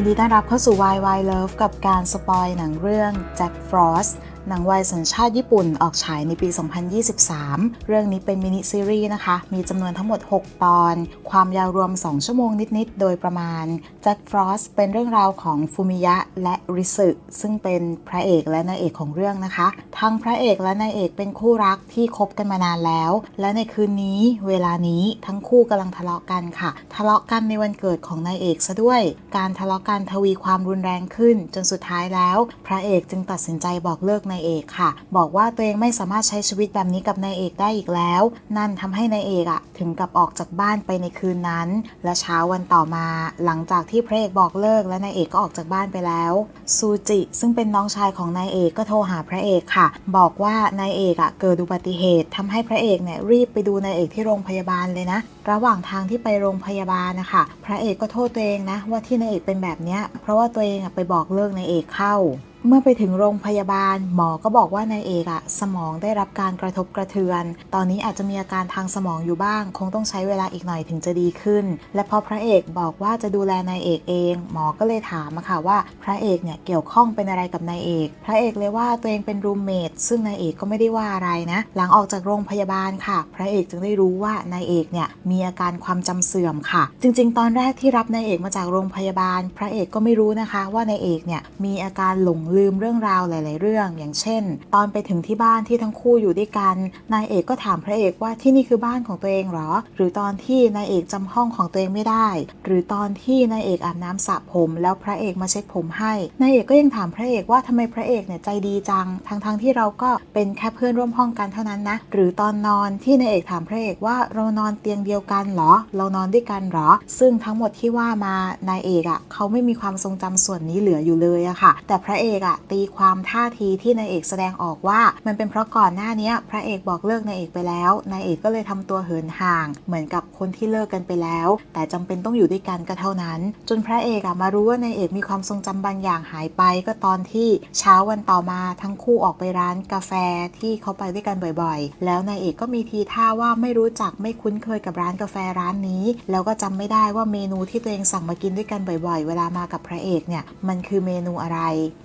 ยินดีต้อนรับเข้าสู่ Why Why Love กับการสปอยหนังเรื่อง Jack Frost หนังวัยสัญชาติญี่ปุ่นออกฉายในปี 2023 เรื่องนี้เป็นมินิซีรีส์นะคะ มีจำนวนทั้งหมด 6 ตอน ความยาวรวม 2 ชั่วโมงนิด ๆ โดยประมาณ Jack Frost เป็นเรื่องราวของฟูมิยะและริสึซึ่งเป็นพระเอกและนางเอกของเรื่องนะคะ ทั้งพระเอกและนางเอกเป็นคู่รักที่คบกันมานานแล้ว และในคืนนี้เวลานี้ทั้งคู่กำลังทะเลาะกันค่ะ ทะเลาะกันในวันเกิดของนายเอกซะด้วย การทะเลาะกันทวีความรุนแรงขึ้น จนสุดท้ายแล้ว พระเอกจึงตัดสินใจบอกเลิกนายเอกค่ะ บอกว่าตัวเองไม่สามารถใช้ชีวิตแบบนี้กับนายเอกได้อีกแล้ว นั่นทำให้นายเอกอะถึงกับออกจากบ้านไปในคืนนั้น และเช้าวันต่อมา หลังจากที่พระเอกบอกเลิกและนายเอกก็ออกจากบ้านไปแล้วซูจิซึ่งเป็นน้องชายของนายเอกก็โทรหาพระเอกค่ะ บอกว่านายเอกอะเกิดอุบัติเหตุทำให้พระเอกเนี่ยรีบไปดูนายเอกที่โรงพยาบาลเลยนะระหว่างทางที่ไปโรงพยาบาลนะคะ พระเอกก็โทษตัวเองนะว่าที่นายเอกเป็นแบบนี้เพราะว่าตัวเองไปบอกเลิกนายเอกเข้า เมื่อไปถึงโรงพยาบาล หมอก็บอกว่านายเอกอะสมองได้รับการกระทบกระเทือน ตอนนี้อาจจะมีอาการทางสมองอยู่บ้าง คงต้องใช้เวลาอีกหน่อยถึงจะดีขึ้น และพอพระเอกบอกว่าจะดูแลนายเอกเอง หมอก็เลยถามอะค่ะว่า พระเอกเนี่ยเกี่ยวข้องเป็นอะไรกับนายเอก พระเอกเลยว่าตัวเองเป็นรูมเมทซึ่งนายเอกก็ไม่ได้ว่าอะไรนะ หลังออกจากโรงพยาบาลค่ะ พระเอกจึงได้รู้ว่านายเอกเนี่ยมีอาการความจำเสื่อมค่ะ จริง ๆ ตอนแรกที่รับนายเอกมาจากโรงพยาบาล พระเอกก็ไม่รู้นะคะว่านายเอกเนี่ยมีอาการหลงลืมเรื่องราวหลาย ๆ เรื่อง อย่างเช่น ตอนไปถึงที่บ้านที่ทั้งคู่อยู่ด้วยกัน นายเอกก็ถามพระเอกว่าที่นี่คือบ้านของตัวเองเหรอ หรือตอนที่นายเอกจำห้องของตัวเองไม่ได้ หรือตอนที่นายเอกอาบน้ำสระผม แล้วพระเอกมาเช็ดผมให้ นายเอกก็ยังถามพระเอกว่าทำไมพระเอกเนี่ยใจดีจัง ทั้งๆที่เราก็เป็นแค่เพื่อนร่วมห้องกันเท่านั้นนะ หรือตอนนอนที่นายเอกถามพระเอกว่าเรานอนเตียงเดียวกันเหรอ เรานอนด้วยกันเหรอ ซึ่งทั้งหมดที่ว่ามานายเอกอะ่ะเขาไม่มีความทรงจำส่วนนี้เหลืออยู่เลยอะค่ะ แต่พระเอกอะ่ะตีความท่าทีที่นายเอกแสดงออกว่า มันเป็นเพราะก่อนหน้านี้พระเอกบอกเลิกนายเอกไปแล้วนายเอกก็เลยทำตัวเหินห่าง เหมือนกับคนที่เลิกกันไปแล้ว แต่จำเป็นต้องอยู่ด้วยกันก็เท่านั้น จนพระเอกอะมารู้ว่านายเอกมีความทรงจำบางอย่างหายไป ก็ตอนที่เช้าวันต่อมาทั้งคู่ออกไปร้านกาแฟที่เขาไปด้วยกันบ่อยๆ แล้วนายเอกก็มีทีท่าว่าไม่รู้จักไม่คุ้นเคยกับร้านกาแฟร้านนี้ แล้วก็จำไม่ได้ว่าเมนูที่ตัวเองสั่งมากินด้วยกันบ่อย ๆ เวลามากับพระเอกเนี่ยมันคือเมนูอะไร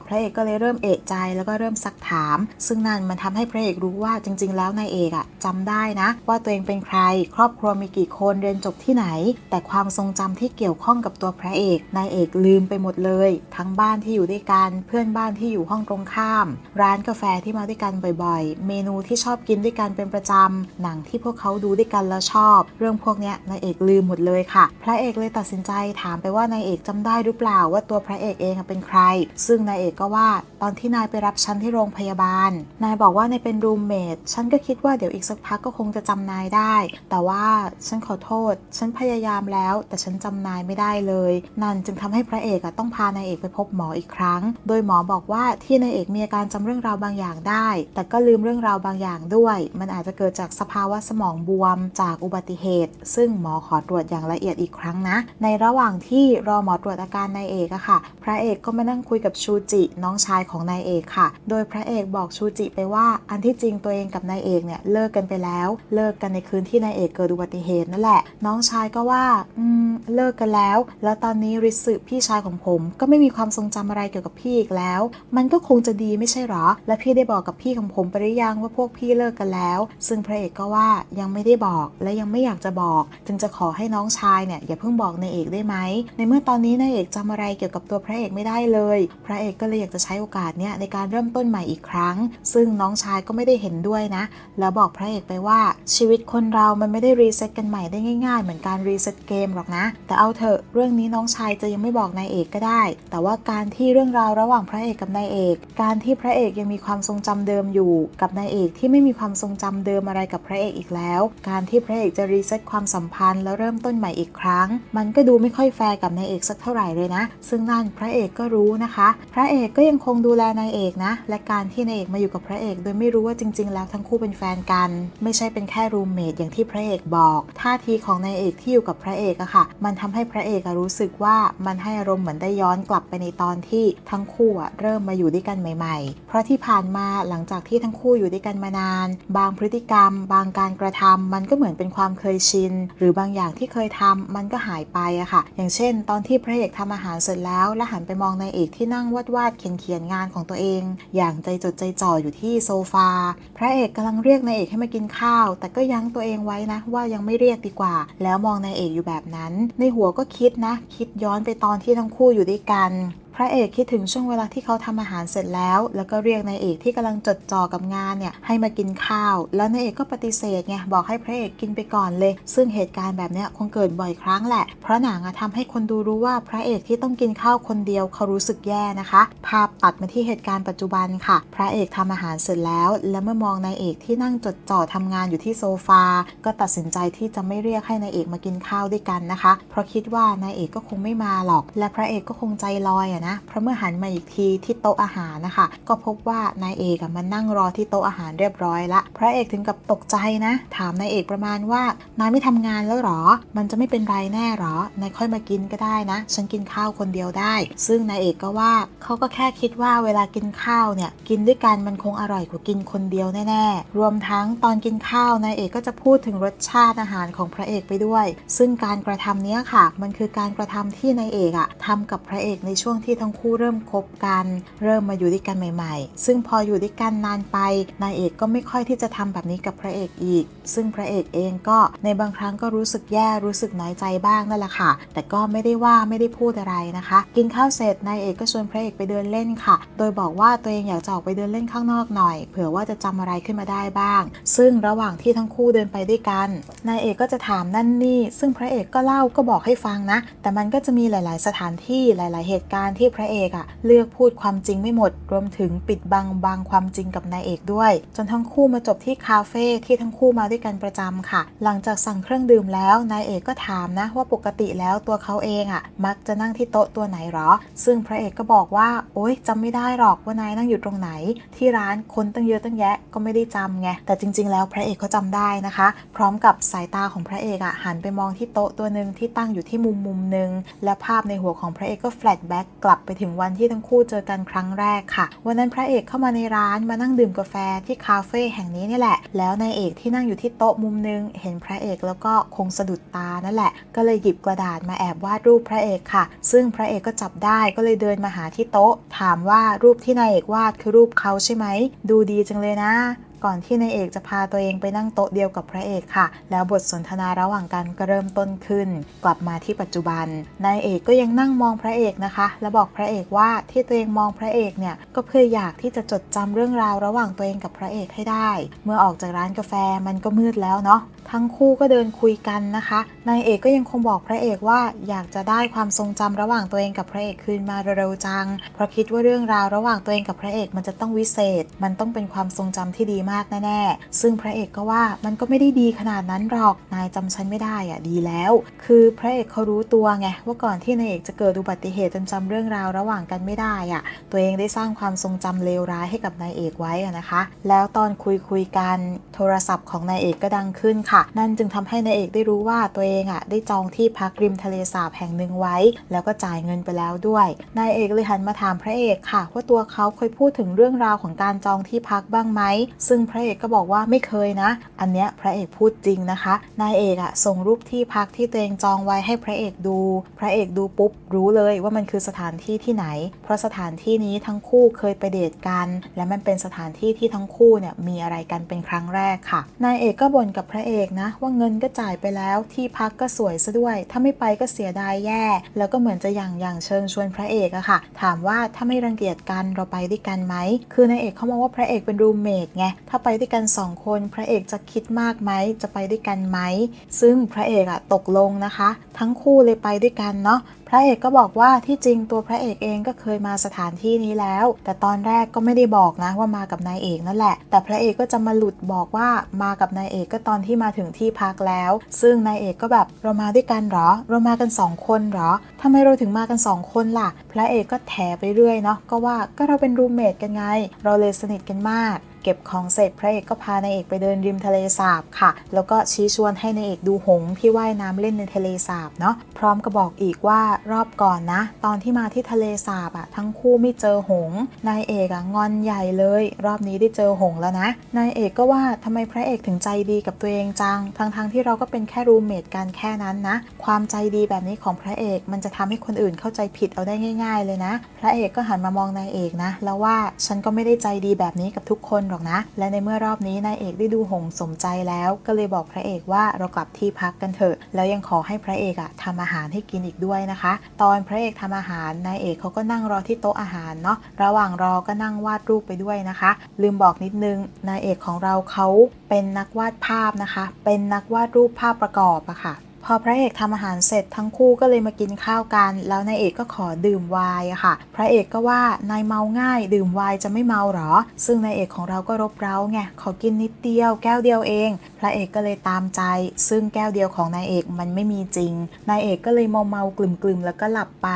พระเอกก็เลยเริ่มเอะใจแล้วก็เริ่มซักถาม ซึ่งนั่นมันทำให้พระเอกรู้ว่าจริง ๆ แล้วนายเอกอะจำได้นะ ว่าตัวเองเป็นใคร ครอบครัวมีกี่คนเรียนจบที่ไหน แต่ความทรงจำที่เกี่ยวข้องกับตัวพระเอกนายเอกลืมไปหมดเลย ทั้งบ้านที่อยู่ด้วยกันเพื่อนบ้านที่อยู่ห้องตรงข้าม ร้านกาแฟที่มาด้วยกันบ่อยๆ เมนูที่ชอบกินด้วยกันเป็นประจำหนังที่พวกเขาดูด้วยกันแล้วชอบ เรื่องพวกเนี้ยนายเอกลืมหมดเลยค่ะ พระเอกเลยตัดสินใจถามไปว่านายเอกจำได้หรือเปล่าว่าตัวพระเอกเองเป็นใคร ซึ่งนายเอกก็ว่าตอนที่นายไปรับฉันที่โรงพยาบาล นายบอกว่านายเป็นรูมเมทฉันก็คิดว่าเดี๋ยวอีกสักพักก็คงจะจำนายได้ แต่ว่าฉันขอโทษ ฉันพยายามแล้ว แต่ฉันจำนายไม่ได้เลย นั่นจึงทำให้พระเอกต้องพานายเอกไปพบหมออีกครั้ง โดยหมอบอกว่าที่นายเอกมีอาการจำเรื่องราวบางอย่างได้ แต่ก็ลืมเรื่องราวบางอย่างด้วย มันอาจจะเกิดจากสภาวะสมองบวมจากอุบัติเหตุ ซึ่งหมอขอตรวจอย่างละเอียดอีกครั้งนะ ในระหว่างที่รอหมอตรวจอาการนายเอกอะค่ะ พระเอกก็มานั่งคุยกับชูจิน้องชายของนายเอกค่ะ โดยพระเอกบอกชูจิไปว่า อันที่จริงตัวเองกับนายเอกเนี่ยเลิกกันไปแล้ว เลิกกันในคืนที่นายเอกเกิดอุบัติเหตุนั่นแหละ น้องชายก็ว่า อืม เลิกกันแล้ว แล้วตอนนี้ริสึพี่ชายของผม ก็ไม่มีความทรงจำอะไรเกี่ยวกับพี่อีกแล้ว มันก็คงจะดีไม่ใช่หรอ และพี่ได้บอกกับพี่ของผมไปหรือยังว่าพวกพี่เลิกกันแล้ว ซึ่งพระเอกก็ว่ายังไม่ได้บอกและยังไม่อยากจะบอก จึงจะขอให้น้องชายเนี่ยอย่าเพิ่งบอกนายเอกได้ไหมในเมื่อตอนนี้นายเอกจำอะไรเกี่ยวกับตัวพระเอกไม่ได้เลย พระเอกก็เลยอยากจะใช้โอกาสเนี่ยในการเริ่มต้นใหม่อีกครั้ง ซึ่งน้องชายก็ไม่ได้เห็นด้วยนะ แล้วบอกพระเอกไปว่าชีวิตคนเรามันไม่ได้รีเซ็ตกันใหม่ได้ง่าย ๆ เหมือนการรีเซ็ตเกมหรอกนะ แต่เอาเถอะเรื่องนี้น้องชายจะยังไม่บอกนายเอกก็ได้ แต่ว่าการที่เรื่องราวระหว่างพระเอกกับนายเอก การที่พระเอกยังมีความทรงจำเดิมอยู่ กับนายเอกที่ไม่มีความทรงจำเดิมอะไรกับพระเอกอีกแล้ว การที่พระเอกจะรีเซ็ตความสัมพันธ์แล้วเริ่มต้นใหม่อีกครั้ง มันก็ดูไม่ค่อยแฟร์กับนายเอกสักเท่าไหร่เลยนะ ซึ่งนั่นพระเอกก็รู้นะคะ พระเอกก็ยังคงดูแลนายเอกนะ และการที่นายเอกมาอยู่กับพระเอก โดยไม่รู้ว่าจริง ๆ แล้วทั้งคู่เป็นแฟนกัน ไม่ใช่เป็นแค่รูมเมทอย่างที่พระเอกบอก ท่าทีของนายเอกที่อยู่กับพระเอกอะค่ะ มันทำให้พระเอกรู้สึกว่ามันให้อารมณ์เหมือนได้ย้อนกลับไปในตอนที่ทั้งคู่อะเริ่มมาอยู่ด้วยกันใหม่ ๆ เพราะที่ผ่านมาหลังจากที่ทั้งคู่อยู่ด้วยกันมานาน บางพฤติกรรม บางการกระทำมันก็เหมือนเป็นความเคยชิน หรือบางอย่างที่เคยทำมันก็หายไปอะค่ะ อย่างเช่น ตอนที่พระเอกทำอาหารเสร็จแล้ว และหันไปมองนายเอกที่นั่งวาดวาดๆเขียนเขียนงานของตัวเอง อย่างใจจดใจจ่ออยู่ที่โซฟา พระเอกกำลังเรียกนายเอกให้มากินข้าว แต่ก็ยั้งตัวเองไว้นะว่ายังไม่เรียกดีกว่า แล้วมองนายเอกอยู่แบบนั้น ในหัวก็คิดนะ คิดย้อนไปตอนที่ทั้งคู่อยู่ด้วยกัน พระเอกคิดถึงช่วงเวลาที่เขาทำอาหารเสร็จแล้ว แล้วก็เรียกนายเอกที่กำลังจดจ่อกับงานเนี่ยให้มากินข้าว แล้วนายเอกก็ปฏิเสธไงบอกให้พระเอกกินไปก่อนเลย ซึ่งเหตุการณ์แบบเนี้ยคงเกิดบ่อยครั้งแหละ เพราะหนังอะทำให้คนดูรู้ว่าพระเอกที่ต้องกินข้าวคนเดียวเขารู้สึกแย่นะคะ ภาพตัดมาที่เหตุการณ์ปัจจุบันค่ะ พระเอกทำอาหารเสร็จแล้ว และเมื่อมองนายเอกที่นั่งจดจ่อทำงานอยู่ที่โซฟา ก็ตัดสินใจที่จะไม่เรียกให้นายเอกมากินข้าวด้วยกันนะคะ เพราะคิดว่านายเอกก็คงไม่มาหรอก และพระเอกก็คงใจลอยอะนะ เพราะเมื่อหันมาอีกทีที่โต๊ะอาหารนะคะ ก็พบว่านายเอกมานั่งรอที่โต๊ะอาหารเรียบร้อยละ พระเอกถึงกับตกใจนะ ถามนายเอกประมาณว่านายไม่ทำงานแล้วหรอ มันจะไม่เป็นไรแน่หรอนายค่อยมากินก็ได้นะ ฉันกินข้าวคนเดียวได้ ซึ่งนายเอกก็ว่าเขาก็แค่คิดว่าเวลากินข้าวเนี่ยกินด้วยกันมันคงอร่อยกว่ากินคนเดียวแน่ๆ รวมทั้งตอนกินข้าวนายเอกก็จะพูดถึงรสชาติอาหารของพระเอกไปด้วย ซึ่งการกระทำนี้ค่ะ มันคือการกระทำที่นายเอกอะทำกับพระเอกในช่วงที่ทั้งคู่เริ่มคบกัน เริ่มมาอยู่ด้วยกันใหม่ ๆ ซึ่งพออยู่ด้วยกันนานไปนายเอกก็ไม่ค่อยที่จะทำแบบนี้กับพระเอกอีก ซึ่งพระเอกเองก็ในบางครั้งก็รู้สึกแย่รู้สึกน้อยใจบ้างนั่นแหละค่ะ แต่ก็ไม่ได้ว่าไม่ได้พูดอะไรนะคะ กินข้าวเสร็จนายเอกก็ชวนพระเอกไปเดินเล่นค่ะ โดยบอกว่าตัวเองอยากจะออกไปเดินเล่นข้างนอกหน่อย เผื่อว่าจะจำอะไรขึ้นมาได้บ้าง ซึ่งระหว่างที่ทั้งคู่เดินไปด้วยกันนายเอกก็จะถามนั่นนี่ ซึ่งพระเอกก็เล่าก็บอกให้ฟังนะ แต่มันก็จะมีหลาย ๆ สถานที่หลาย ๆ เหตุการณ์ที่พระเอกอะเลือกพูดความจริงไม่หมด รวมถึงปิดบังบางความจริงกับนายเอกด้วย จนทั้งคู่มาจบที่คาเฟ่ที่ทั้งคู่มาด้วยกันประจำค่ะ หลังจากสั่งเครื่องดื่มแล้วนายเอกก็ถามนะว่าปกติแล้วตัวเขาเองอะมักจะนั่งที่โต๊ะตัวไหนหรอ ซึ่งพระเอกก็บอกว่า โอ๊ยจำไม่ได้หรอกว่านายนั่งอยู่ตรงไหน ที่ร้านคนตั้งเยอะตั้งแยะก็ไม่ได้จำไงแต่จริง ๆ แล้วพระเอกเขาจำได้นะคะ พร้อมกับสายตาของพระเอกอะหันไปมองที่โต๊ะตัวหนึ่งที่ตั้งอยู่ที่มุมมุมหนึ่งและภาพในหัวของพระเอกก็แฟลชแบ็กกลับไปถึงวันที่ทั้งคู่เจอกันครั้งแรกค่ะ วันนั้นพระเอกเข้ามาในร้านมานั่งดื่มกาแฟที่คาเฟ่แห่งนี้นี่แหละ แล้วนายเอกที่นั่งอยู่ที่โต๊ะมุมหนึง เห็นพระเอกแล้วก็คงสะดุดตานั่นแหละ ก็เลยหยิบกระดาษมาแอบวาดรูปพระเอกค่ะ ซึ่งพระเอกก็จับได้ก็เลยเดินมาหาที่โต๊ะ ถามว่ารูปที่นายเอกวาดคือรูปเขาใช่ไหม ดูดีจังเลยนะ ก่อนที่นายเอกจะพาตัวเองไปนั่งโต๊ะเดียวกับพระเอกค่ะ แล้วบทสนทนาระหว่างกันก็เริ่มต้นขึ้น กลับมาที่ปัจจุบันนายเอกก็ยังนั่งมองพระเอกนะคะ และบอกพระเอกว่าที่ตัวเองมองพระเอกเนี่ยก็เพื่ออยากที่จะจดจำเรื่องราวระหว่างตัวเองกับพระเอกให้ได้ เมื่อออกจากร้านกาแฟมันก็มืดแล้วเนาะ ทั้งคู่ก็เดินคุยกันนะคะนายเอกก็ยังคงบอกพระเอกว่าอยากจะได้ความทรงจำระหว่างตัวเองกับพระเอกคืนมาเร็วๆจัง เพราะคิดว่าเรื่องราวระหว่างตัวเองกับพระเอกมันจะต้องวิเศษ มันต้องเป็นความทรงจำที่ดีมากแน่ๆ ซึ่งพระเอกก็ว่ามันก็ไม่ได้ดีขนาดนั้นหรอก นายจำฉันไม่ได้อะดีแล้ว คือพระเอกเขารู้ตัวไงว่าก่อนที่นายเอกจะเกิดอุบัติเหตุจนจำเรื่องราวระหว่างกันไม่ได้อะตัวเองได้สร้างความทรงจำเลวร้ายให้กับนายเอกไว้นะคะ แล้วตอนคุยคุยกันโทรศัพท์ของนายเอกก็ดังขึ้นค่ะนั่นจึงทำให้นายเอกได้รู้ว่าตัวเองอะได้จองที่พักริมทะเลสาบแห่งหนึ่งไว้ แล้วก็จ่ายเงินไปแล้วด้วยนายเอกเลยหันมาถามพระเอกค่ะ ว่าตัวเขาเคยพูดถึงเรื่องราวของการจองที่พักบ้างไหมซึ่งพระเอกก็บอกว่าไม่เคยนะ อันเนี้ยพระเอกพูดจริงนะคะนายเอกอะส่งรูปที่พักที่ตัวเองจองไว้ให้พระเอกดู พระเอกดูปุ๊บรู้เลยว่ามันคือสถานที่ที่ไหน เพราะสถานที่นี้ทั้งคู่เคยไปเดทกัน และมันเป็นสถานที่ที่ทั้งคู่เนี่ยมีอะไรกันเป็นครั้งแรกค่ะนายเอกก็บ่นกับพระเอกนะ ว่าเงินก็จ่ายไปแล้วที่พักก็สวยซะด้วย ถ้าไม่ไปก็เสียดายแย่ แล้วก็เหมือนจะอย่างอย่างเชิญชวนพระเอกอะค่ะ ถามว่าถ้าไม่รังเกียจกันเราไปด้วยกันไหมคือนายเอกเขามองว่าพระเอกเป็นรูมเมทไงถ้าไปด้วยกันสองคนพระเอกจะคิดมากไหมจะไปด้วยกันไหมซึ่งพระเอกอะตกลงนะคะ ทั้งคู่เลยไปด้วยกันเนาะ ระเอกก็บอกว่าที่จริงตัวพระเอกเองก็เคยมาสถานที่นี้แล้ว แต่ตอนแรกก็ไม่ได้บอกนะว่ามากับนายเอกนั่นแหละ แต่พระเอกก็จะมาหลุดบอกว่ามากับนายเอกก็ตอนที่มาถึงที่พักแล้ว ซึ่งนายเอกก็แบบเรามาด้วยกันเหรอ เรามากันสองคนเหรอทำไมเราถึงมากันสองคนล่ะ พระเอกก็แถไปเรื่อยเนาะก็ว่าก็เราเป็นรูมเมทกันไง เราเลยสนิทกันมาก เก็บของเสร็จพระเอกก็พานายเอกไปเดินริมทะเลสาบค่ะ แล้วก็ชี้ชวนให้นายเอกดูหงที่ว่ายน้ำเล่นในทะเลสาบเนาะพร้อมกับบอกอีกว่ารอบก่อนนะ ตอนที่มาที่ทะเลสาบอะทั้งคู่ไม่เจอหงนายเอกอะงอนใหญ่เลย รอบนี้ได้เจอหงแล้วนะนายเอกก็ว่าทำไมพระเอกถึงใจดีกับตัวเองจังทั้งๆที่เราก็เป็นแค่รูมเมทกันแค่นั้นนะ ความใจดีแบบนี้ของพระเอกมันจะทำให้คนอื่นเข้าใจผิดเอาได้ง่าย ๆ เลยนะ พระเอกก็หันมามองนายเอกนะ แล้วว่าฉันก็ไม่ได้ใจดีแบบนี้กับทุกคนหรอกนะ และในเมื่อรอบนี้นายเอกได้ดูหงสมใจแล้ว ก็เลยบอกพระเอกว่าเรากลับที่พักกันเถอะ แล้วยังขอให้พระเอกอะทำอาหารให้กินอีกด้วยนะคะ ตอนพระเอกทำอาหารนายเอกเขาก็นั่งรอที่โต๊ะอาหารเนาะระหว่างรอก็นั่งวาดรูปไปด้วยนะคะ ลืมบอกนิดนึงนายเอกของเราเขาเป็นนักวาดภาพนะคะ เป็นนักวาดรูปภาพประกอบอะค่ะ พอพระเอกทำอาหารเสร็จทั้งคู่ก็เลยมากินข้าวกัน แล้วนายเอกก็ขอดื่มไวน์ค่ะ พระเอกก็ว่านายเมาง่าย ดื่มไวน์จะไม่เมาหรอ ซึ่งนายเอกของเราก็รบเร้าไงขอกินนิดเดียว แก้วเดียวเอง พระเอกก็เลยตามใจ ซึ่งแก้วเดียวของนายเอกมันไม่มีจริงนายเอกก็เลยเมาเมากลุ่มๆแล้วก็หลับไป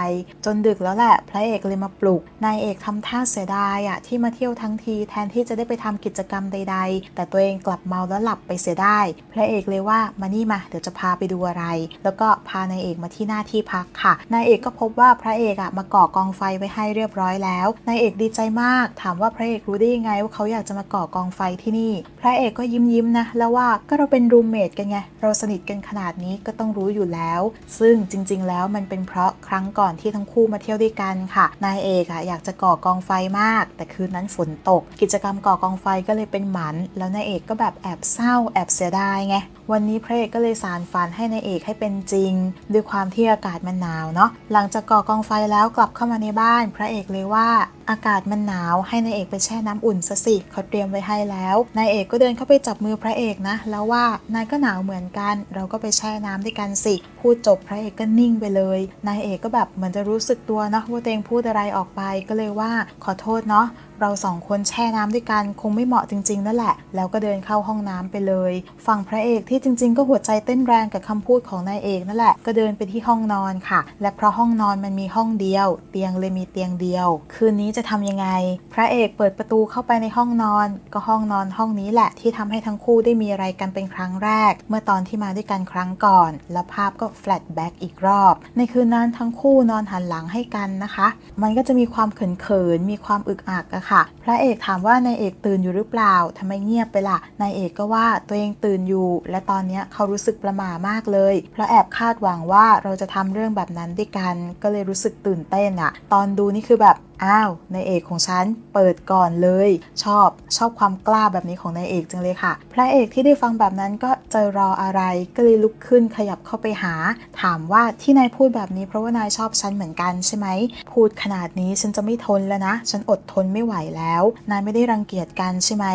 จนดึกแล้วแหละ พระเอกเลยมาปลุกนายเอกทำท่าเสียดายอะที่มาเที่ยวทั้งทีแทนที่จะได้ไปทำกิจกรรมใด ๆ แต่ตัวเองกลับเมาแล้วหลับไปเสียได้ พระเอกเลยว่ามานี่มาเดี๋ยวจะพาไปดูอะไรแล้วก็พานายเอกมาที่หน้าที่พักค่ะ นายเอกก็พบว่าพระเอกอะมาก่อกองไฟไว้ให้เรียบร้อยแล้ว นายเอกดีใจมาก ถามว่าพระเอกรู้ได้ยังไงว่าเขาอยากจะมาก่อกองไฟที่นี่ พระเอกก็ยิ้มยิ้มๆนะ แล้วว่าก็เราเป็นรูมเมทกันไง เราสนิทกันขนาดนี้ก็ต้องรู้อยู่แล้ว ซึ่งจริง ๆ แล้วมันเป็นเพราะครั้งก่อนที่ทั้งคู่มาเที่ยวด้วยกันค่ะ นายเอกอะอยากจะก่อกองไฟมาก แต่คืนนั้นฝนตก กิจกรรมก่อกองไฟก็เลยเป็นหมัน แล้วนายเอกก็แบบแอบเศร้าแอบเสียดายไง วันนี้พระเอกก็เลยสารฝันให้นายเอกให้เป็นจริง ด้วยความที่อากาศมันหนาวเนาะหลังจากก่อกองไฟแล้วกลับเข้ามาในบ้าน พระเอกเลยว่าอากาศมันหนาวให้นายเอกไปแช่น้ำอุ่นซะสิเขาเตรียมไว้ให้แล้วนายเอกก็เดินเข้าไปจับมือพระเอกนะ แล้วว่านายก็หนาวเหมือนกัน เราก็ไปแช่น้ำด้วยกันสิ พูดจบพระเอกก็นิ่งไปเลยนายเอกก็แบบเหมือนจะรู้สึกตัวเนาะว่าตัวเองพูดอะไรออกไปก็เลยว่าขอโทษเนาะ เราสองคนแช่น้ำด้วยกันคงไม่เหมาะจริงๆนั่นแหละ แล้วก็เดินเข้าห้องน้ำไปเลย ฝั่งพระเอกที่จริง ๆ ก็หัวใจเต้นแรงกับคำพูดของนายเอกนั่นแหละ ก็เดินไปที่ห้องนอนค่ะ และเพราะห้องนอนมันมีห้องเดียว เตียงเลยมีเตียงเดียว คืนนี้จะทำยังไง พระเอกเปิดประตูเข้าไปในห้องนอน ก็ห้องนอนห้องนี้แหละที่ทำให้ทั้งคู่ได้มีอะไรกันเป็นครั้งแรก เมื่อตอนที่มาด้วยกันครั้งก่อน แล้วภาพก็แฟลชแบ็กอีกรอบ ในคืนนั้นทั้งคู่นอนหันหลังให้กันนะคะ มันก็จะมีความเขินๆมีความอึกอักอะค่ะ พระเอกถามว่านายเอกตื่นอยู่หรือเปล่าทำไมเงียบไปล่ะนายเอกก็ว่าตัวเองตื่นอยู่ และตอนนี้เขารู้สึกประหม่ามากเลยเพราะแอบคาดหวังว่าเราจะทำเรื่องแบบนั้นด้วยกัน ก็เลยรู้สึกตื่นเต้นอะตอนดูนี่คือแบบ อ้าวนายเอกของฉันเปิดก่อนเลย ชอบชอบความกล้าแบบนี้ของนายเอกจังเลยค่ะ พระเอกที่ได้ฟังแบบนั้นก็จะรออะไรก็เลยลุกขึ้นขยับเข้าไปหา ถามว่าที่นายพูดแบบนี้เพราะว่านายชอบฉันเหมือนกันใช่ไหมพูดขนาดนี้ฉันจะไม่ทนแล้วนะ ฉันอดทนไม่ไหวแล้ว นายไม่ได้รังเกียจกันใช่ไหม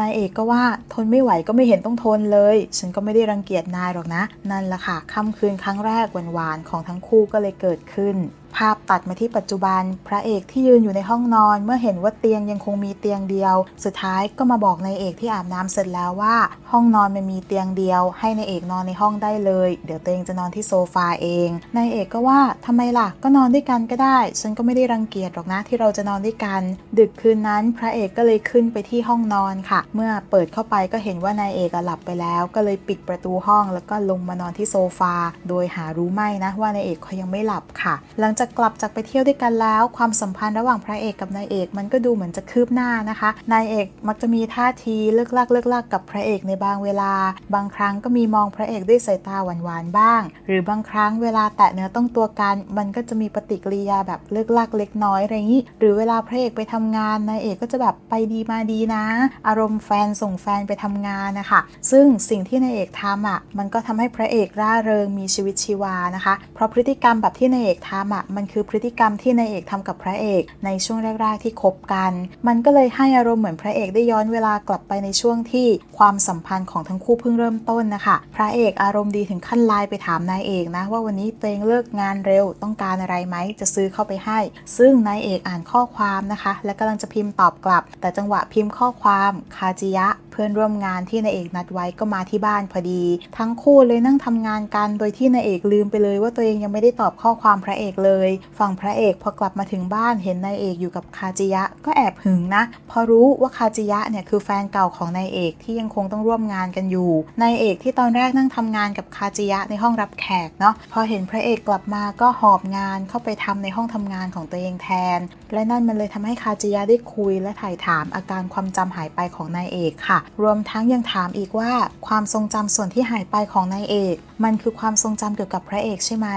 นายเอกก็ว่าทนไม่ไหวก็ไม่เห็นต้องทนเลย ฉันก็ไม่ได้รังเกียจนายหรอกนะ นั่นแหละค่ะค่ำคืนครั้งแรกหวานๆของทั้งคู่ก็เลยเกิดขึ้น ภาพตัดมาที่ปัจจุบัน พระเอกที่ยืนอยู่ในห้องนอน เมื่อเห็นว่าเตียงยังคงมีเตียงเดียว สุดท้ายก็มาบอกนายเอกที่อาบน้ำเสร็จแล้วว่า ห้องนอนมันมีเตียงเดียว ให้นายเอกนอนในห้องได้เลย เดี๋ยวตัวเองจะนอนที่โซฟาเองนายเอกก็ว่าทำไมล่ะก็นอนด้วยกันก็ได้ ฉันก็ไม่ได้รังเกียจหรอกนะที่เราจะนอนด้วยกัน ดึกคืนนั้นพระเอกก็เลยขึ้นไปที่ห้องนอนค่ะ เมื่อเปิดเข้าไปก็เห็นว่านายเอกหลับไปแล้ว ก็เลยปิดประตูห้องแล้วก็ลงมานอนที่โซฟาโดยหารู้ไม่นะว่านายเอกเขายังไม่หลับค่ะ หลังจากจากกลับจากไปเที่ยวด้วยกันแล้ว ความสัมพันธ์ระหว่างพระเอกกับนายเอก มันก็ดูเหมือนจะคืบหน้านะคะ นายเอกมักจะมีท่าทีเลิกลักเลิกลักกับพระเอกในบางเวลา บางครั้งก็มีมองพระเอกด้วยสายตาหวานๆบ้าง หรือบางครั้งเวลาแตะเนื้อต้องตัวกัน มันก็จะมีปฏิกิริยาแบบเลิกลักเล็กน้อยอะไรงนี้ หรือเวลาพระเอกไปทำงานนายเอกก็จะแบบไปดีมาดีนะ อารมณ์แฟนส่งแฟนไปทำงานนะคะ ซึ่งสิ่งที่นายเอกทำอะ มันก็ทำให้พระเอกร่าเริงมีชีวิตชีวานะคะ เพราะพฤติกรรมแบบที่นายเอกทำอะมันคือพฤติกรรมที่นายเอกทำกับพระเอก ในช่วงแรก ๆ ที่คบกัน มันก็เลยให้อารมณ์เหมือนพระเอกได้ย้อนเวลากลับไปในช่วงที่ความสัมพันธ์ของทั้งคู่เพิ่งเริ่มต้นนะคะ พระเอกอารมณ์ดีถึงขั้นไลน์ไปถามนายเอกนะว่าวันนี้ตัวเองเลิกงานเร็วต้องการอะไรไหมจะซื้อเข้าไปให้ ซึ่งนายเอกอ่านข้อความนะคะ และกำลังจะพิมพ์ตอบกลับ แต่จังหวะพิมพ์ข้อความคาจิยะเพื่อนร่วมงานที่นายเอกนัดไว้ก็มาที่บ้านพอดี ทั้งคู่เลยนั่งทำงานกันโดยที่นายเอกลืมไปเลยว่าตัวเองยังไม่ได้ตอบข้อความพระเอกเลยฝั่งพระเอกพอกลับมาถึงบ้านเห็นนายเอกอยู่กับคาจิยะก็แอบหึงนะ พอรู้ว่าคาจิยะเนี่ยคือแฟนเก่าของนายเอกที่ยังคงต้องร่วมงานกันอยู่นายเอกที่ตอนแรกนั่งทำงานกับคาจิยะในห้องรับแขกเนาะพอเห็นพระเอกกลับมาก็หอบงานเข้าไปทำในห้องทำงานของตัวเองแทน และนั่นมันเลยทำให้คาจิยะได้คุยและถ่ายถามอาการความจำหายไปของนายเอกค่ะ รวมทั้งยังถามอีกว่าความทรงจำส่วนที่หายไปของนายเอกมันคือความทรงจำเกี่ยวกับพระเอกใช่ไหม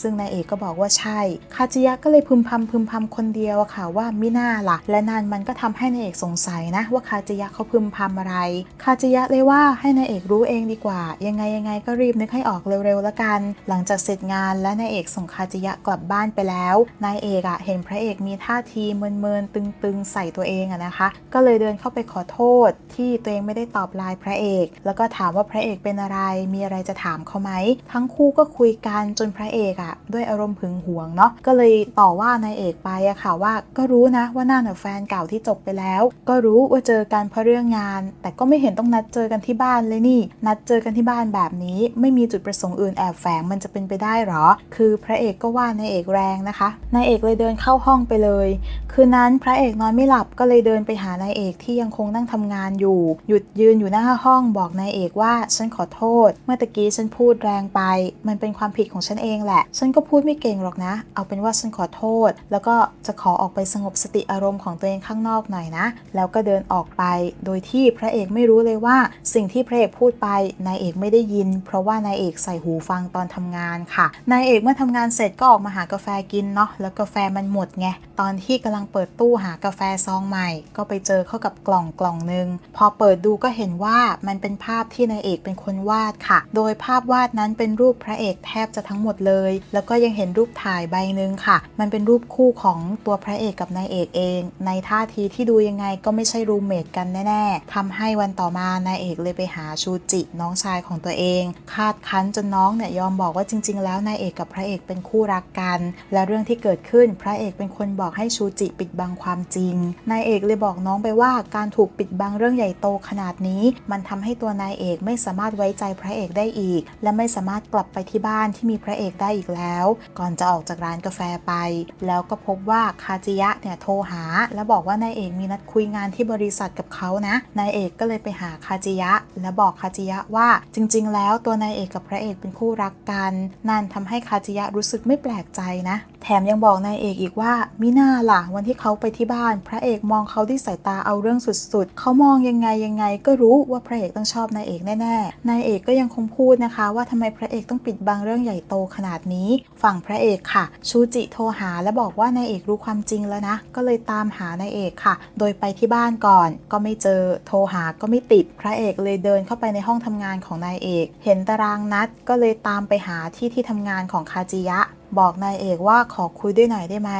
ซึ่งนายเอกก็บอกว่าใช่ คาจิยะก็เลยพึมพำพึมพำคนเดียวอะค่ะว่ามิน่าล่ะ และนานมันก็ทำให้นายเอกสงสัยนะว่าคาจิยะเขาพึมพำอะไร คาจิยะเลยว่าให้นายเอกรู้เองดีกว่า ยังไงยังไงก็รีบนึกให้ออกเร็วๆแล้วกัน หลังจากเสร็จงานและนายเอกส่งคาจิยะกลับบ้านไปแล้ว นายเอกอะเห็นพระเอกมีท่าทีเมินๆตึงๆ ใส่ตัวเองอะนะคะ ก็เลยเดินเข้าไปขอโทษ ที่ตัวเองไม่ได้ตอบไลน์พระเอก แล้วก็ถามว่าพระเอกเป็นอะไร มีอะไรจะถามเขาไหมทั้งคู่ก็คุยกันจนพระเอกอะด้วยอารมณ์หึงหวงเนาะก็เลยต่อว่านายเอกไปอะค่ะว่าก็รู้นะว่านั่นน่ะแฟนเก่าที่จบไปแล้ว ก็รู้ว่าเจอกันเพราะเรื่องงาน แต่ก็ไม่เห็นต้องนัดเจอกันที่บ้านเลยนี่ นัดเจอกันที่บ้านแบบนี้ ไม่มีจุดประสงค์อื่นแอบแฝงมันจะเป็นไปได้หรอ คือพระเอกก็ว่านายเอกแรงนะคะนายเอกเลยเดินเข้าห้องไปเลย คืนนั้นพระเอกนอนไม่หลับก็เลยเดินไปหานายเอกที่ยังคงนั่งทำงานอยู่ หยุดยืนอยู่หน้าห้องบอกนายเอกว่าฉันขอโทษ เมื่อตะกี้ฉันพูดแรงไป มันเป็นความผิดของฉันเองแหละ ฉันก็พูดไม่เก่งหรอกนะ เอาเป็นว่าฉันขอโทษ แล้วก็จะขอออกไปสงบสติอารมณ์ของตัวเองข้างนอกหน่อยนะ แล้วก็เดินออกไป โดยที่พระเอกไม่รู้เลยว่า สิ่งที่พระเอกพูดไปนายเอกไม่ได้ยิน เพราะว่านายเอกใส่หูฟังตอนทำงานค่ะ นายเอกเมื่อทำงานเสร็จก็ออกมาหากาแฟกินเนาะ แล้วกาแฟมันหมดไง ตอนที่กำลังเปิดตู้หากาแฟซองใหม่ ก็ไปเจอเข้ากับกล่องกล่องหนึ่งพอเปิดดูก็เห็นว่ามันเป็นภาพที่นายเอกเป็นคนวาดค่ะ โดยภาพวาดนั้นเป็นรูปพระเอกแทบจะทั้งหมดเลย แล้วก็ยังเห็นรูปถ่ายใบหนึ่งค่ะ มันเป็นรูปคู่ของตัวพระเอกกับนายเอกเอง ในท่าทีที่ดูยังไงก็ไม่ใช่รูมเมทกันแน่ๆทำให้วันต่อมานายเอกเลยไปหาชูจิน้องชายของตัวเอง คาดคั้นจนน้องเนี่ยยอมบอกว่าจริง ๆ แล้วนายเอกกับพระเอกเป็นคู่รักกัน และเรื่องที่เกิดขึ้นพระเอกเป็นคนบอกให้ชูจิปิดบังความจริง นายเอกเลยบอกน้องไปว่าการถูกปิดบังเรื่องใหญ่โตขนาดนี้ มันทำให้ตัวนายเอกไม่สามารถไว้ใจพระเอกได้อีก และไม่สามารถกลับไปที่บ้านที่มีพระเอกได้อีกแล้ว ก่อนจะออกจากร้านกาแฟไป แล้วก็พบว่าคาจิยะเนี่ยโทรหา และบอกว่านายเอกมีนัดคุยงานที่บริษัทกับเขานะนายเอกก็เลยไปหาคาจิยะ และบอกคาจิยะว่าจริง ๆ แล้วตัวนายเอกกับพระเอกเป็นคู่รักกัน นั่นทำให้คาจิยะรู้สึกไม่แปลกใจนะ แถมยังบอกนายเอกอีกว่ามิน่าล่ะวันที่เขาไปที่บ้าน พระเอกมองเขาด้วยสายตาเอาเรื่องสุดๆ เขามองยังไงยังไงก็รู้ว่าพระเอกต้องชอบนายเอกแน่ๆนายเอกก็ยังคงพูดนะคะว่าทำไมพระเอกต้องปิดบังเรื่องใหญ่โตขนาดนี้ ฝั่งพระเอกค่ะ ชูจิโทรหาและบอกว่านายเอกรู้ความจริงแล้วนะ ก็เลยตามหานายเอกค่ะ โดยไปที่บ้านก่อน ก็ไม่เจอ โทรหาก็ไม่ติด พระเอกเลยเดินเข้าไปในห้องทำงานของนายเอก เห็นตารางนัดก็เลยตามไปหาที่ที่ทำงานของคาจิยะ บอกนายเอกว่าขอคุยด้วยหน่อยได้ไหม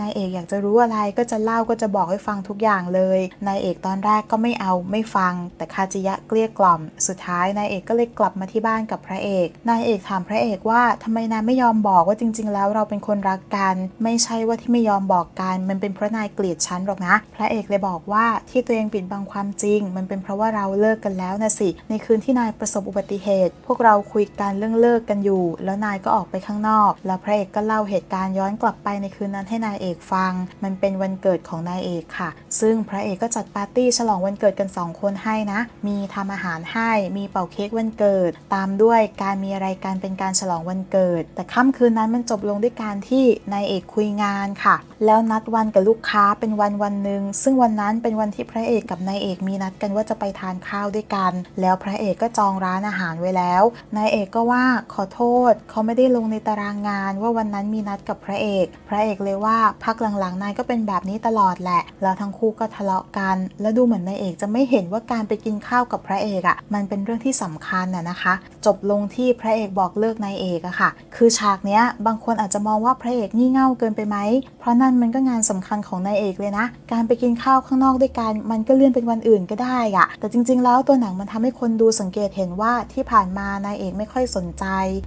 นายเอกอยากจะรู้อะไรก็จะเล่าก็จะบอกให้ฟังทุกอย่างเลยนายเอกตอนแรกก็ไม่เอาไม่ฟัง แต่คาจิยะเกลี้ยกล่อม สุดท้ายนายเอกก็เลยกลับมาที่บ้านกับพระเอกนายเอกถามพระเอกว่าทำไมนายไม่ยอมบอกว่าจริง ๆ แล้วเราเป็นคนรักกัน ไม่ใช่ว่าที่ไม่ยอมบอกกันมันเป็นเพราะนายเกลียดฉันหรอกนะ พระเอกเลยบอกว่าที่ตัวเองปิดบังความจริง มันเป็นเพราะว่าเราเลิกกันแล้วนะสิ ในคืนที่นายประสบอุบัติเหตุ พวกเราคุยกันเรื่องเลิกกันอยู่ แล้วนายก็ออกไปข้างนอก แล้วพระกก็เล่าเหตุการณ์ย้อนกลับไปในคืนนั้นให้นายเอกฟัง มันเป็นวันเกิดของนายเอกค่ะ ซึ่งพระเอกก็จัดปาร์ตี้ฉลองวันเกิดกัน 2 คนให้นะ มีทำอาหารให้ มีเป่าเค้กวันเกิด ตามด้วยการมีอะไรกันเป็นการฉลองวันเกิด แต่ค่ำคืนนั้นมันจบลงด้วยการที่นายเอกคุยงานค่ะ แล้วนัดวันกับลูกค้าเป็นวันวันหนึ่งซึ่งวันนั้นเป็นวันที่พระเอกกับนายเอกมีนัดกันว่าจะไปทานข้าวด้วยกัน แล้วพระเอกก็จองร้านอาหารไว้แล้ว นายเอกก็ว่าขอโทษ เขาไม่ได้ลงในตารางงานว่าวันนั้นมีนัดกับพระเอก พระเอกเลยว่าพักหลังๆนายก็เป็นแบบนี้ตลอดแหละ แล้วทั้งคู่ก็ทะเลาะกัน แล้วดูเหมือนนายเอกจะไม่เห็นว่าการไปกินข้าวกับพระเอกอะ่ะ มันเป็นเรื่องที่สำคัญน่ะนะคะ จบลงที่พระเอกบอกเลิกนายเอกอะค่ะ คือฉากเนี้ยบางคนอาจจะมองว่าพระเอกงี่เง่าเกินไปไหม เพราะนั่นมันก็งานสำคัญของนายเอกเลยนะ การไปกินข้าวข้างนอกด้วยกัน มันก็เลื่อนเป็นวันอื่นก็ได้อะแต่จริง ๆ แล้วตัวหนังมันทำให้คนดูสังเกตเห็นว่าที่ผ่านมานายเอกไม่ค่อยสนใจ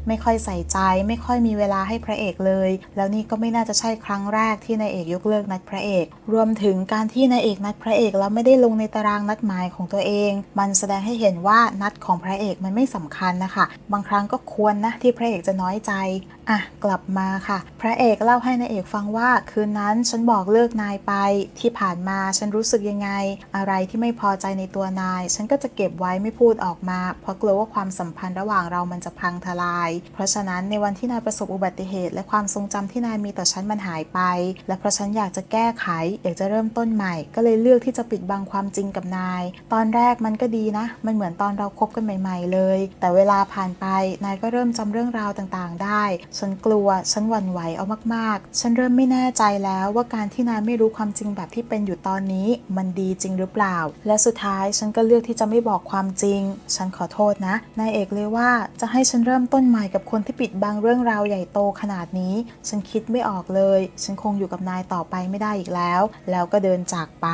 ไม่ค่อยใส่ใจ ไม่ค่อยมีเวลาให้พระเอกเลย แล้วนี่ก็ไม่น่าจะใช่ครั้งแรกที่นายเอกยกเลิกนัดพระเอก รวมถึงการที่นายเอกนัดพระเอกแล้วไม่ได้ลงในตารางนัดหมายของตัวเอง มันแสดงให้เห็นว่านัดของพระเอกมันไม่สำคัญนะคะ บางครั้งก็ควรนะที่พระเอกจะน้อยใจ อะกลับมาค่ะ พระเอกเล่าให้นายเอกฟังว่าคืนนั้นฉันบอกเลิกนายไป ที่ผ่านมาฉันรู้สึกยังไง อะไรที่ไม่พอใจในตัวนาย ฉันก็จะเก็บไว้ไม่พูดออกมา เพราะกลัวว่าความสัมพันธ์ระหว่างเรามันจะพังทลาย เพราะฉะนั้นในวันที่นายประสบอุบัติเหตุ และความทรงจำที่นายมีต่อฉันมันหายไป และเพราะฉันอยากจะแก้ไข อยากจะเริ่มต้นใหม่ ก็เลยเลือกที่จะปิดบังความจริงกับนาย ตอนแรกมันก็ดีนะ มันเหมือนตอนเราคบกันใหม่ ๆ เลย แต่เวลาผ่านไปนายก็เริ่มจำเรื่องราวต่างๆ ได้ฉันกลัว ฉันหวั่นไหวเอามากๆ ฉันเริ่มไม่แน่ใจแล้วว่าการที่นายไม่รู้ความจริงแบบที่เป็นอยู่ตอนนี้ มันดีจริงหรือเปล่า และสุดท้ายฉันก็เลือกที่จะไม่บอกความจริง ฉันขอโทษนะ นายเอกเลยว่าจะให้ฉันเริ่มต้นใหม่กับคนที่ปิดบังเรื่องราวใหญ่โตขนาดนี้ ฉันคิดไม่ออกเลย ฉันคงอยู่กับนายต่อไปไม่ได้อีกแล้ว แล้วก็เดินจากไป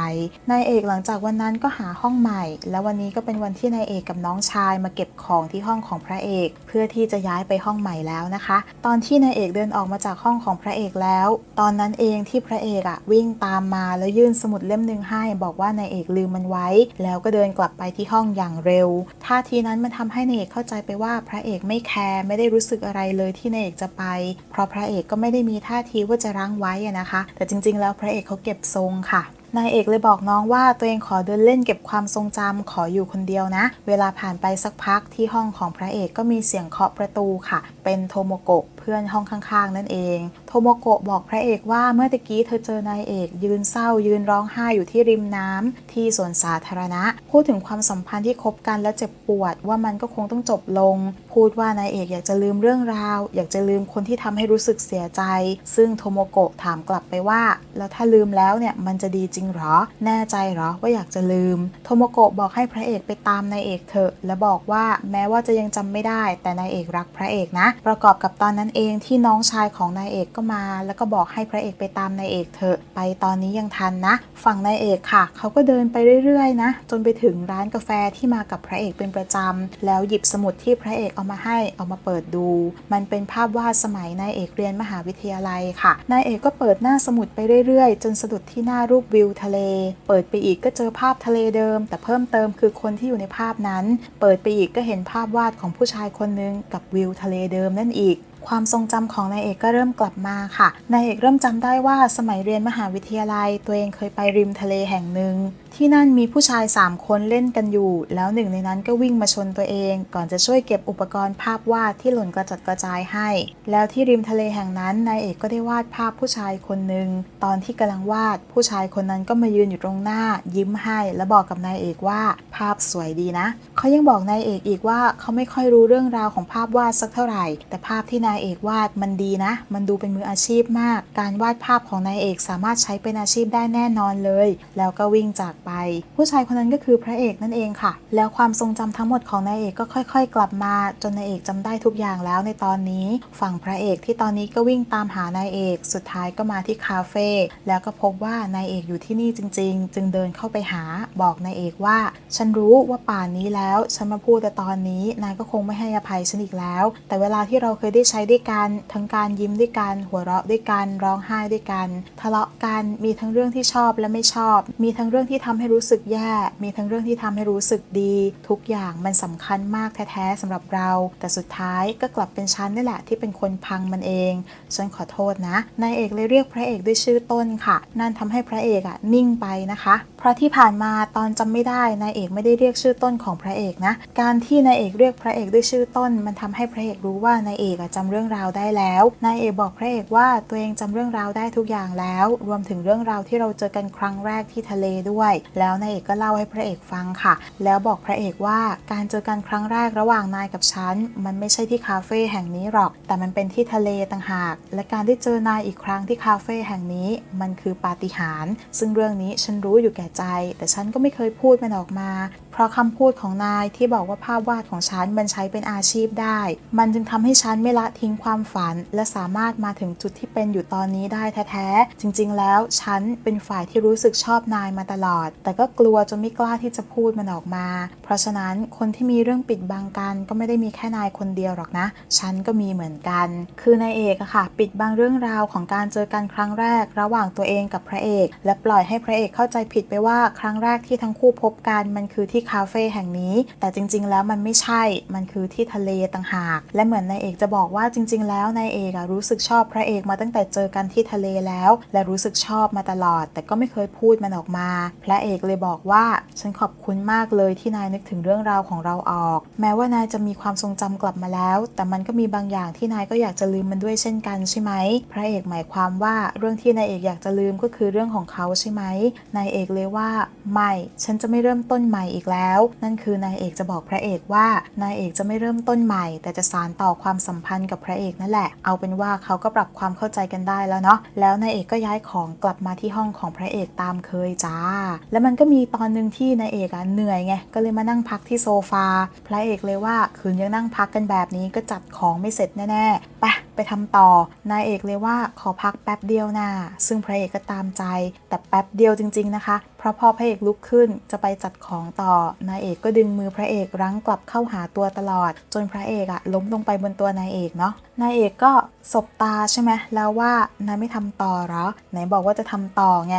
นายเอกหลังจากวันนั้นก็หาห้องใหม่ แล้ววันนี้ก็เป็นวันที่นายเอกกับน้องชายมาเก็บของที่ห้องของพระเอก เพื่อที่จะย้ายไปห้องใหม่แล้วนะคะ ตอนอนที่นายเอกเดินออกมาจากห้องของพระเอกแล้ว ตอนนั้นเองที่พระเอกอะวิ่งตามมาแล้วยื่นสมุดเล่มหนึ่งให้ บอกว่านายเอกลืมมันไว้ แล้วก็เดินกลับไปที่ห้องอย่างเร็วท่าทีนั้นมันทำให้นายเอกเข้าใจไปว่าพระเอกไม่แคร์ไม่ได้รู้สึกอะไรเลยที่นายเอกจะไป เพราะพระเอกก็ไม่ได้มีท่าทีว่าจะรั้งไว้นะคะ แต่จริง ๆ แล้วพระเอกเขาเก็บทรงค่ะนายเอกเลยบอกน้องว่าตัวเองขอเดินเล่นเก็บความทรงจำขออยู่คนเดียวนะ เวลาผ่านไปสักพักที่ห้องของพระเอกก็มีเสียงเคาะประตูค่ะ เป็นโทโมโกะ พื่อนห้องข้างๆ นั่นเอง โทโมโกะบอกพระเอกว่าเมื่อตะกี้เธอเจอนายเอก ยืนเศร้ายืนร้องไห้อยู่ที่ริมน้ำที่สวนสาธารณะ พูดถึงความสัมพันธ์ที่คบกันและเจ็บปวด ว่ามันก็คงต้องจบลง พูดว่านายเอกอยากจะลืมเรื่องราว อยากจะลืมคนที่ทำให้รู้สึกเสียใจ ซึ่งโทโมโกะถามกลับไปว่า แล้วถ้าลืมแล้วเนี่ยมันจะดีจริงหรอ แน่ใจหรอว่าอยากจะลืม โทโมโกะบอกให้พระเอกไปตามนายเอกเถอะและบอกว่าแม้ว่าจะยังจำไม่ได้ แต่นายเอกรักพระเอกนะ ประกอบกับตอนนั้นเองที่น้องชายของนายเอกก็มา แล้วก็บอกให้พระเอกไปตามนายเอกเถอะไปตอนนี้ยังทันนะ ฝั่งนายเอกค่ะ เขาก็เดินไปเรื่อยๆนะ จนไปถึงร้านกาแฟที่มากับพระเอกเป็นประจำแล้วหยิบสมุดที่พระเอกเอามาให้เอามาเปิดดู มันเป็นภาพวาดสมัยนายเอกเรียนมหาวิทยาลัยค่ะนายเอกก็เปิดหน้าสมุดไปเรื่อยๆ จนสะดุดที่หน้ารูปวิวทะเล เปิดไปอีกก็เจอภาพทะเลเดิม แต่เพิ่มเติมคือคนที่อยู่ในภาพนั้น เปิดไปอีกก็เห็นภาพวาดของผู้ชายคนหนึงกับวิวทะเลเดิมนั่นอีก ความทรงจำของนายเอกก็เริ่มกลับมาค่ะ นายเอกเริ่มจำได้ว่าสมัยเรียนมหาวิทยาลัย ตัวเองเคยไปริมทะเลแห่งหนึ่ง ที่นั่นมีผู้ชาย3คนเล่นกันอยู่ แล้วหนึ่งในนั้นก็วิ่งมาชนตัวเอง ก่อนจะช่วยเก็บอุปกรณ์ภาพวาดที่หล่นกระจัดกระจายให้ แล้วที่ริมทะเลแห่งนั้นนายเอกก็ได้วาดภาพผู้ชายคนหนึ่งตอนที่กำลังวาด ผู้ชายคนนั้นก็มายืนอยู่ตรงหน้า ยิ้มให้ และบอกกับนายเอกว่าภาพสวยดีนะเขายังบอกนายเอกอีกว่าเขาไม่ค่อยรู้เรื่องราวของภาพวาดสักเท่าไหร่ แต่ภาพที่นายเอกวาดมันดีนะ มันดูเป็นมืออาชีพมาก การวาดภาพของนายเอกสามารถใช้เป็นอาชีพได้แน่นอนเลย แล้วก็วิ่งจากไป ผู้ชายคนนั้นก็คือพระเอกนั่นเองค่ะ แล้วความทรงจำทั้งหมดของนายเอกก็ค่อย ๆ กลับมาจนนายเอกจำได้ทุกอย่างแล้วในตอนนี้ฝั่งพระเอกที่ตอนนี้ก็วิ่งตามหานายเอก สุดท้ายก็มาที่คาเฟ่แล้วก็พบว่านายเอกอยู่ที่นี่จริง ๆ จึงเดินเข้าไปหาบอกนายเอกว่า ฉันรู้ว่าป่านนี้แล้ว ฉันมาพูดแต่ตอนนี้นายก็คงไม่ให้อภัยฉันอีกแล้ว แต่เวลาที่เราเคยได้ใช้ด้วยกันทั้งการยิ้มด้วยกัน หัวเราะด้วยกันร้องไห้ด้วยกัน ทะเลาะกันมีทั้งเรื่องที่ชอบและไม่ชอบ มีทั้งเรื่องที่ทำให้รู้สึกแย่ มีทั้งเรื่องที่ทำให้รู้สึกดี ทุกอย่างมันสำคัญมากแท้ๆสำหรับเรา แต่สุดท้ายก็กลับเป็นฉันนี่แหละที่เป็นคนพังมันเอง ฉันขอโทษนะ นายเอกเลยเรียกพระเอกด้วยชื่อต้นค่ะ นั่นทำให้พระเอกอะนิ่งไปนะคะ เพราะที่ผ่านมาตอนจำไม่ได้ นายเอกไม่ได้เรียกชื่อต้นของพระเอกนะ การที่นายเอกเรียกพระเอกด้วยชื่อต้น มันทำให้พระเอกรู้ว่านายเอกอะจำเรื่องราวได้แล้ว นายเอกบอกพระเอกว่าตัวเองจำเรื่องราวได้ทุกอย่างแล้ว รวมถึงเรื่องราวที่เราเจอกันครั้งแรกที่ทะเลด้วยแล้วนายเอกก็เล่าให้พระเอกฟังค่ะ แล้วบอกพระเอกว่าการเจอกันครั้งแรกระหว่างนายกับฉัน มันไม่ใช่ที่คาเฟ่แห่งนี้หรอก แต่มันเป็นที่ทะเลต่างหาก และการได้เจอนายอีกครั้งที่คาเฟ่แห่งนี้ มันคือปาฏิหาริย์ซึ่งเรื่องนี้ฉันรู้อยู่แก่ใจ แต่ฉันก็ไม่เคยพูดมันออกมา เพราะคำพูดของนายที่บอกว่าภาพวาดของฉันมันใช้เป็นอาชีพได้ มันจึงทำให้ฉันไม่ละทิ้งความฝัน และสามารถมาถึงจุดที่เป็นอยู่ตอนนี้ได้แท้ๆ จริงๆ แล้วฉันเป็นฝ่ายที่รู้สึกชอบนายมาตลอด แต่ก็กลัวจนไม่กล้าที่จะพูดมันออกมา เพราะฉะนั้นคนที่มีเรื่องปิดบังกันก็ไม่ได้มีแค่นายคนเดียวหรอกนะ ฉันก็มีเหมือนกัน คือนายเอกอะค่ะ ปิดบังเรื่องราวของการเจอกันครั้งแรก ระหว่างตัวเองกับพระเอก และปล่อยให้พระเอกเข้าใจผิดไปว่าครั้งแรกที่ทั้งคู่พบกันมันคือที่คาเฟ่แห่งนี้ แต่จริง ๆ แล้วมันไม่ใช่ มันคือที่ทะเลต่างหาก และเหมือนนายเอกจะบอกว่าจริง ๆ แล้วนายเอกรู้สึกชอบพระเอกมาตั้งแต่เจอกันที่ทะเลแล้ว และรู้สึกชอบมาตลอด แต่ก็ไม่เคยพูดมันออกมา พระเอกเลยบอกว่า ฉันขอบคุณมากเลยที่นายนึกถึงเรื่องราวของเราออก แม้ว่านายจะมีความทรงจำกลับมาแล้ว แต่มันก็มีบางอย่างที่นายก็อยากจะลืมมันด้วยเช่นกันใช่ไหม พระเอกหมายความว่าเรื่องที่นายเอกอยากจะลืมก็คือเรื่องของเขาใช่ไหมนายเอกเลยว่าไม่ ฉันจะไม่เริ่มต้นใหม่อีกแล้วนั่นคือนายเอกจะบอกพระเอกว่านายเอกจะไม่เริ่มต้นใหม่ แต่จะสานต่อความสัมพันธ์กับพระเอกนั่นแหละ เอาเป็นว่าเขาก็ปรับความเข้าใจกันได้แล้วเนาะแล้วนายเอกก็ย้ายของกลับมาที่ห้องของพระเอกตามเคยจ้า แล้วมันก็มีตอนหนึ่งที่นายเอกอะเหนื่อยไงก็เลยมานั่งพักที่โซฟาพระเอกเลยว่าคืนยังนั่งพักกันแบบนี้ก็จัดของไม่เสร็จแน่ๆไปไปทำต่อนายเอกเลยว่าขอพักแป๊บเดียวนะซึ่งพระเอกก็ตามใจ แต่แป๊บเดียวจริง ๆนะคะ ราะพอพระเอกลุกขึ้นจะไปจัดของต่อนายเอกก็ดึงมือพระเอกรั้งกลับเข้าหาตัวตลอด จนพระเอกอะล้มลงไปบนตัวนายเอกเนาะนายเอกก็สบตาใช่ไหมแล้วว่านายไม่ทำต่อหรอไหนบอกว่าจะทำต่อไง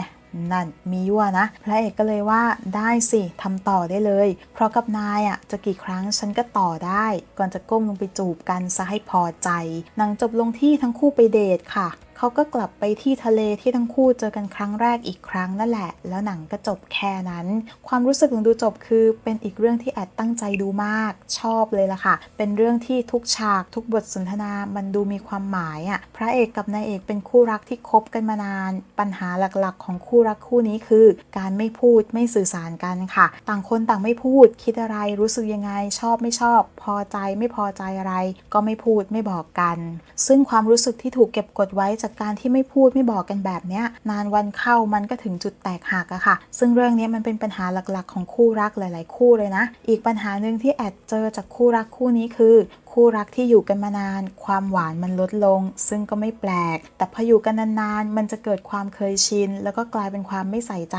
นั่นมียั่วนะ พระเอกก็เลยว่าได้สิทำต่อได้เลย เพราะกับนายอะจะกี่ครั้งฉันก็ต่อได้ ก่อนจะก้มลงไปจูบกันซะให้พอใจ หนังจบลงที่ทั้งคู่ไปเดทค่ะ เขาก็กลับไปที่ทะเลที่ทั้งคู่เจอกันครั้งแรกอีกครั้งนั่นแหละ แล้วหนังก็จบแค่นั้น ความรู้สึกของดูจบคือเป็นอีกเรื่องที่แอดตั้งใจดูมากชอบเลยล่ะค่ะ เป็นเรื่องที่ทุกฉากทุกบทสนทนามันดูมีความหมายอะพระเอกกับนายเอกเป็นคู่รักที่คบกันมานาน ปัญหาหลักๆ ของคู่รักคู่นี้คือ การไม่พูดไม่สื่อสารกันค่ะ ต่างคนต่างไม่พูด คิดอะไรรู้สึกยังไง ชอบไม่ชอบ พอใจไม่พอใจอะไร ก็ไม่พูดไม่บอกกัน ซึ่งความรู้สึกที่ถูกเก็บกดไว้จากการที่ไม่พูดไม่บอกกันแบบเนี้ยนานวันเข้ามันก็ถึงจุดแตกหักอะค่ะ ซึ่งเรื่องนี้มันเป็นปัญหาหลักๆ ของคู่รักหลาย ๆ คู่เลยนะ อีกปัญหาหนึ่งที่แอดเจอจากคู่รักคู่นี้คือ คู่รักที่อยู่กันมานาน ความหวานมันลดลง ซึ่งก็ไม่แปลก แต่พออยู่กันนานๆ มันจะเกิดความเคยชิน แล้วก็กลายเป็นความไม่ใส่ใจ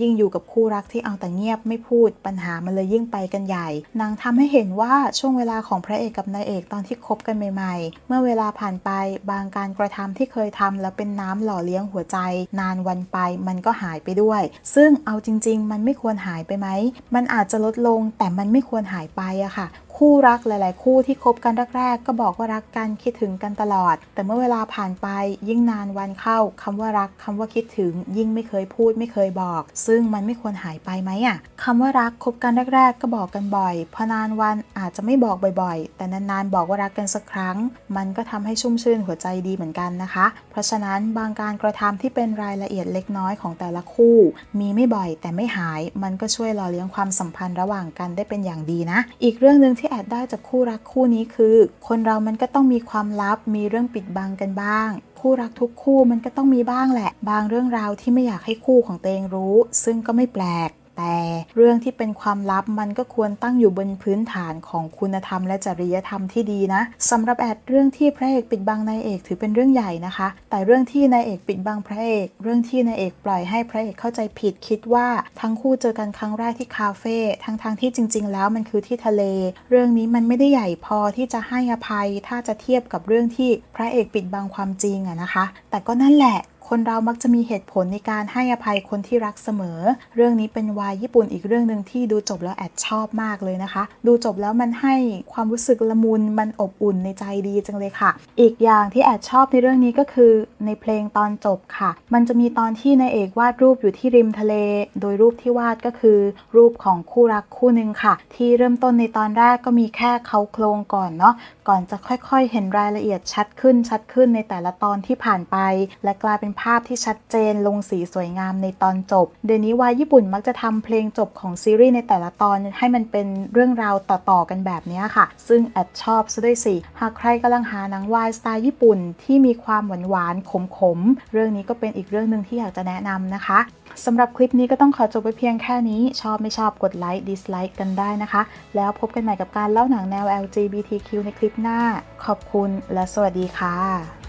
ยิ่งอยู่กับคู่รักที่เอาแต่เงียบไม่พูด ปัญหามันเลยยิ่งไปกันใหญ่ นางทำให้เห็นว่าช่วงเวลาของพระเอกกับนายเอกตอนที่คบกันใหม่ๆ เมื่อเวลาผ่านไป บางการกระทำที่เคยทำแล้วเป็นน้ำหล่อเลี้ยงหัวใจ นานวันไปมันก็หายไปด้วย ซึ่งเอาจริง ๆ มันไม่ควรหายไปไหม มันอาจจะลดลงแต่มันไม่ควรหายไปอะค่ะ คู่รักหลาย ๆ คู่ที่คบกันแรก ๆ ก็บอกว่ารักกันคิดถึงกันตลอด แต่เมื่อเวลาผ่านไปยิ่งนานวันเข้าคำว่ารักคำว่าคิดถึง ยิ่งไม่เคยพูดไม่เคยบอก ซึ่งมันไม่ควรหายไปไหมอะคำว่ารักคบกันแรก ๆ ก็บอกกันบ่อยพอนานวันอาจจะไม่บอกบ่อย ๆ แต่นาน ๆ บอกว่ารักกันสักครั้ง มันก็ทำให้ชุ่มชื่นหัวใจดีเหมือนกันนะคะ เพราะฉะนั้นบางการกระทำที่เป็นรายละเอียดเล็กน้อยของแต่ละคู่ มีไม่บ่อยแต่ไม่หาย มันก็ช่วยหล่อเลี้ยงความสัมพันธ์ระหว่างกันได้เป็นอย่างดีนะ อีกเรื่องหนึ่งที่ที่อดได้จากคู่รักคู่นี้คือ คนเรามันก็ต้องมีความลับมีเรื่องปิดบังกันบ้าง คู่รักทุกคู่มันก็ต้องมีบ้างแหละ บางเรื่องราวที่ไม่อยากให้คู่ของตัวเองรู้ ซึ่งก็ไม่แปลก แต่เรื่องที่เป็นความลับมันก็ควรตั้งอยู่บนพื้นฐานของคุณธรรมและจริยธรรมที่ดีนะสำหรับแอดเรื่องที่พระเอกปิดบังนายเอกถือเป็นเรื่องใหญ่นะคะ แต่เรื่องที่นายเอกปิดบังพระเอก เรื่องที่นายเอกปล่อยให้พระเอกเข้าใจผิดคิดว่าทั้งคู่เจอกันครั้งแรกที่คาเฟ่ทั้งทางที่จริง ๆ แล้วมันคือที่ทะเล เรื่องนี้มันไม่ได้ใหญ่พอที่จะให้อภัย ถ้าจะเทียบกับเรื่องที่พระเอกปิดบังความจริงอะนะคะ แต่ก็นั่นแหละ คนเรามักจะมีเหตุผลในการให้อภัยคนที่รักเสมอ เรื่องนี้เป็นวายญี่ปุ่นอีกเรื่องหนึ่งที่ดูจบแล้วแอดชอบมากเลยนะคะ ดูจบแล้วมันให้ความรู้สึกละมุนมันอบอุ่นในใจดีจังเลยค่ะ อีกอย่างที่แอดชอบในเรื่องนี้ก็คือในเพลงตอนจบค่ะ มันจะมีตอนที่นายเอกวาดรูปอยู่ที่ริมทะเล โดยรูปที่วาดก็คือ รูปของคู่รักคู่หนึ่งค่ะ ที่เริ่มต้นในตอนแรกก็มีแค่เขาโครงก่อนเนาะก่อนจะค่อยๆ เห็นรายละเอียดชัดขึ้นชัดขึ้นในแต่ละตอนที่ผ่านไป และกลายเป็นภาพที่ชัดเจนลงสีสวยงามในตอนจบ เดี๋ยวนี้วายญี่ปุ่นมักจะทำเพลงจบของซีรีส์ในแต่ละตอนให้มันเป็นเรื่องราวต่อๆกันแบบนี้ค่ะ ซึ่งแอดชอบซะด้วยสิ หากใครกำลังหาหนังวายสไตล์ญี่ปุ่นที่มีความหวานๆขมๆ เรื่องนี้ก็เป็นอีกเรื่องหนึ่งที่อยากจะแนะนำนะคะสำหรับคลิปนี้ก็ต้องขอจบไปเพียงแค่นี้ ชอบไม่ชอบกดไลค์ดิสไลค์กันได้นะคะ แล้วพบกันใหม่กับการเล่าหนังแนว LGBTQ ในคลิปหน้า ขอบคุณและสวัสดีค่ะ